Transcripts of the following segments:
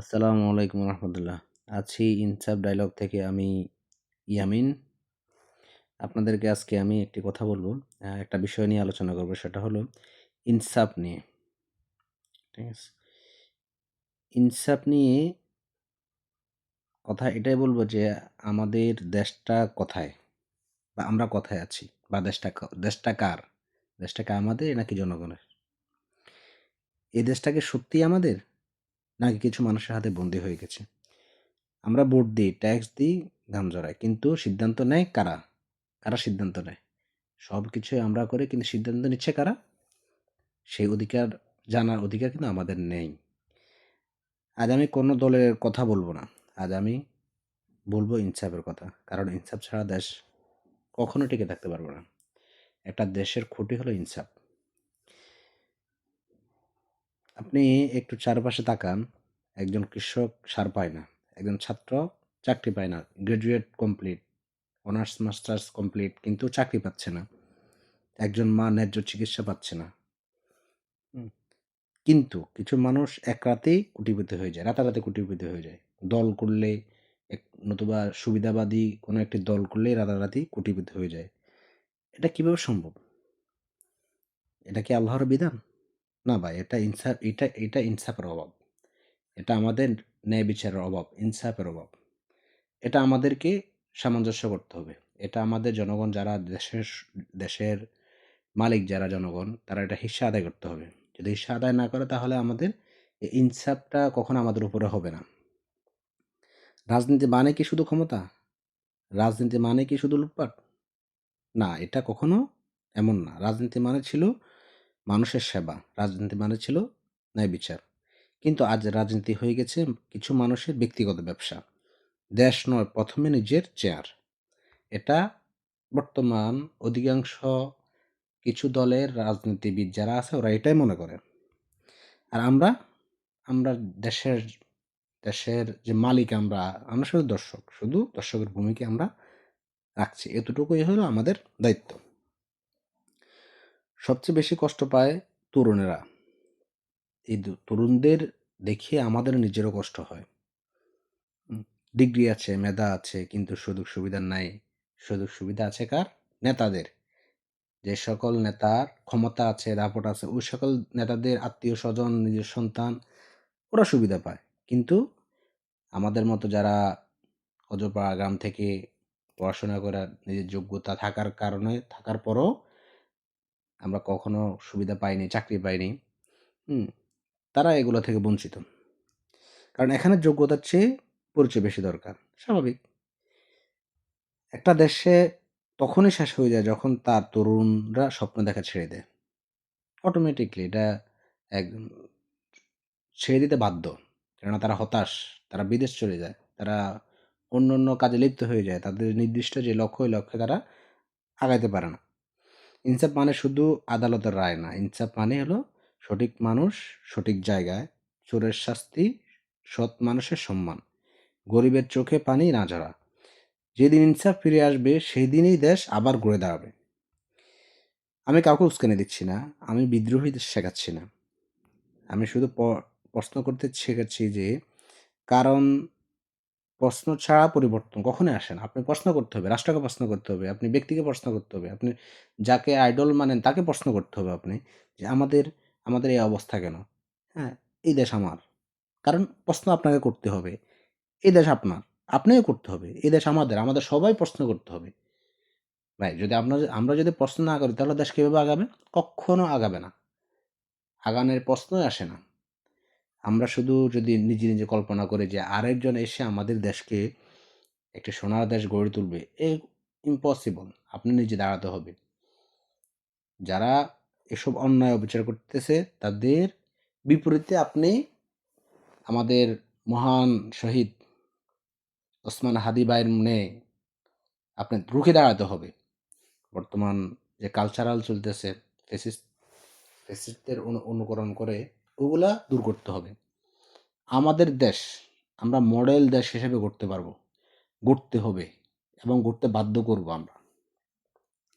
আসসালামু আলাইকুম রহমতুল্লাহ। আছি ইনসাফ ডায়লগ থেকে আমি ইয়ামিন। আপনাদেরকে আজকে আমি একটি কথা বলব একটা বিষয় নিয়ে আলোচনা করব, সেটা হলো ইনসাফ নিয়ে। ঠিক আছে? ইনসাফ নিয়ে কথা এটাই বলব যে আমাদের দেশটা কোথায়? বা আমরা কোথায় আছি? বা দেশটা দেশটা কার? দেশটা কা আমাদের নাকি জনগণের? এই দেশটাকে সত্যি আমাদের? নাকি কিছু মানুষের হাতে বন্দি হয়ে গেছে? আমরা ভোট দিই ট্যাক্স দিই দাম জড়াই কিন্তু সিদ্ধান্ত নেয় কারা? কারা সিদ্ধান্ত নেয়? সব কিছুই আমরা করে, কিন্তু সিদ্ধান্ত নিচ্ছে কারা? সেই অধিকার, জানার অধিকার কিন্তু আমাদের নেই। আজ আমি কোনো দলের কথা বলব না। আজ আমি বলব ইনসাফের কথা। কারণ ইনসাফ ছাড়া দেশ কখনো টিকে থাকতে পারবে না। একটা দেশের খুঁটি হলো ইনসাফ। আপনি একটু চারপাশে তাকান একজন কৃষক সার পায় না একজন ছাত্র চাকরি পায় না graduate complete honours masters complete কিন্তু চাকরি পাচ্ছে না একজন মা ন্যায্য চিকিৎসা পাচ্ছে না। কিন্তু কিছু মানুষ এক রাতেই কোটিপতি হয়ে যায় রাতারাতি কোটিপতি হয়ে যায়। দল করলে এক নতুবা সুবিধাবাদী কোনো একটি দল করলেই রাতারাতি কোটিপতি হয়ে যায়। এটা কীভাবে সম্ভব? এটা কি আল্লাহর বিধান? না ভাই, এটা ইনসাফ এটা এটা ইনসাফের অভাব। এটা আমাদের ন্যায় বিচারের অভাব, ইনসাফের অভাব। এটা আমাদেরকে সামঞ্জস্য করতে হবে। এটা আমাদের জনগণ যারা দেশের দেশের মালিক যারা জনগণ, তারা এটা হিস্সা আদায় করতে হবে। যদি হিসা আদায় না করে তাহলে আমাদের এই ইনসাফটা কখনো আমাদের উপরে হবে না। রাজনীতি মানে কি শুধু ক্ষমতা? রাজনীতি মানে কি শুধু লুটপাট? না, এটা কখনো এমন না। রাজনীতি মানে ছিল মানুষের সেবা। রাজনীতি মানে ছিল ন্যায় বিচার। কিন্তু আজ রাজনীতি হয়ে গেছে কিছু মানুষের ব্যক্তিগত ব্যবসা। দেশ নয়, প্রথমে নিজের চেয়ার। এটা বর্তমান অধিকাংশ কিছু দলের রাজনীতিবিদ যারা আছে, ওরা এটাই মনে করে। আর আমরা আমরা দেশের দেশের যে মালিক আমরা আমরা শুধু দর্শক। শুধু দর্শকের ভূমিকা আমরা রাখছি। এতটুকুই হলো আমাদের দায়িত্ব। সবচেয়ে বেশি কষ্ট পায় তরুণেরা। এই তরুণদের দেখে আমাদের নিজেরও কষ্ট হয়। ডিগ্রি আছে, মেধা আছে, কিন্তু সুযোগ সুবিধা নাই। সুযোগ সুবিধা আছে কার? নেতাদের। যে সকল নেতার ক্ষমতা আছে দাপট আছে, ওই সকল নেতাদের আত্মীয় স্বজন, নিজের সন্তান, ওরা সুবিধা পায়। কিন্তু আমাদের মতো যারা অজপাড়া গ্রাম থেকে পড়াশোনা করে, নিজের যোগ্যতা থাকার কারণে, থাকার পরও আমরা কখনো সুবিধা পাইনি, চাকরি পাইনি, হুম, তারা এগুলো থেকে বঞ্চিত। কারণ এখানে যোগ্যতার চেয়ে পরিচয় বেশি দরকার, স্বাভাবিক। একটা দেশে তখনই শেষ হয়ে যায় যখন তার তরুণরা স্বপ্ন দেখা ছেড়ে দেয়। অটোমেটিকলি এটা এক ছেড়ে দিতে বাধ্য, কেননা তারা হতাশ, তারা বিদেশ চলে যায়, তারা অন্য অন্য কাজে লিপ্ত হয়ে যায়, তাদের নির্দিষ্ট যে লক্ষ্য, ওই লক্ষ্যে তারা আগাইতে পারে না। ইনসাফ মানে শুধু আদালতের রায় না, ইনসাফ মানে হলো সঠিক মানুষ সঠিক জায়গায়, চোরের শাস্তি, সৎ মানুষের সম্মান, গরিবের চোখে পানি না ঝরা। যেদিন ইনসাফ ফিরে আসবে সেই দিনই দেশ আবার গড়ে দাঁড়াবে। আমি কাউকে উস্কানি দিচ্ছি না, আমি বিদ্রোহী শেখাচ্ছি না। আমি শুধু প্রশ্ন করতে শেখাচ্ছি যে, কারণ প্রশ্ন ছাড়া পরিবর্তন কখনোই আসে না। আপনি প্রশ্ন করতে হবে, রাষ্ট্রকে প্রশ্ন করতে হবে, আপনি ব্যক্তিকে প্রশ্ন করতে হবে, আপনি যাকে আইডল মানেন তাকে প্রশ্ন করতে হবে আপনি যে আমাদের আমাদের এই অবস্থা কেন? হ্যাঁ এই দেশ আমার। কারণ প্রশ্ন আপনাকে করতে হবে, এই দেশ আপনার, আপনিও করতে হবে, এই দেশ আমাদের আমাদের সবাই প্রশ্ন করতে হবে। ভাই, যদি আপনার আমরা যদি প্রশ্ন না করি তাহলে দেশ কীভাবে আগাবে? কখনো আগাবে না। আগানের প্রশ্নই আসে না। আমরা শুধু যদি নিজে নিজে কল্পনা করি যে আরেকজন এসে আমাদের দেশকে একটি সোনার দেশ গড়ে তুলবে, এ ইম্পসিবল আপনি নিজে দাঁড়াতে হবে। যারা এসব অন্যায় অবিচার করতেছে, তাদের বিপরীতে আপনি আমাদের মহান শহীদ ওসমান হাদিবাইয়ের মনে আপনি রুখে দাঁড়াতে হবে। বর্তমান যে কালচারাল চলতেছে ফেসিস্টদের অনু- অনুকরণ করে ওগুলা দূর করতে হবে। আমাদের দেশ, আমরা মডেল দেশ হিসেবে গড়তে পারব, গড়তে হবে এবং গড়তে বাধ্য করব আমরা।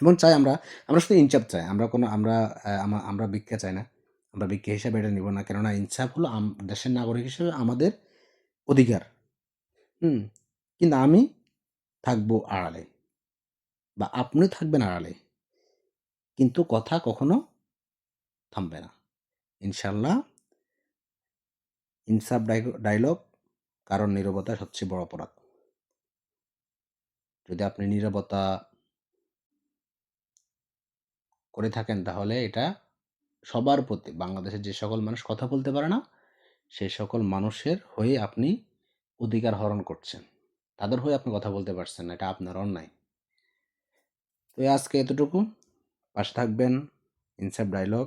এবং চাই আমরা আমরা শুধু ইনসাফ চাই, আমরা কোনো, আমরা আমরা ভিক্ষা চাই না, আমরা ভিক্ষা হিসাবে এটা নিব না, কেননা ইনসাফ হলো দেশের নাগরিক হিসেবে আমাদের অধিকার। হুম, কিন্তু আমি থাকব আড়ালে বা আপনি থাকবেন আড়ালে, কিন্তু কথা কখনো থামবে না। ইনশাল্লাহ। ইনসাফ ডায়লগ, কারণ নীরবতা সবচেয়ে বড় অপরাধ। যদি আপনি নীরবতা করে থাকেন, তাহলে এটা সবার প্রতি, বাংলাদেশের যে সকল মানুষ কথা বলতে পারে না সেই সকল মানুষের হয়ে আপনি অধিকার হরণ করছেন। তাদের হয়ে আপনি কথা বলতে পারছেন না, এটা আপনার অন্যায়। তো আজকে এতটুকু। পাশে থাকবেন, ইনসাফ ডায়লগ।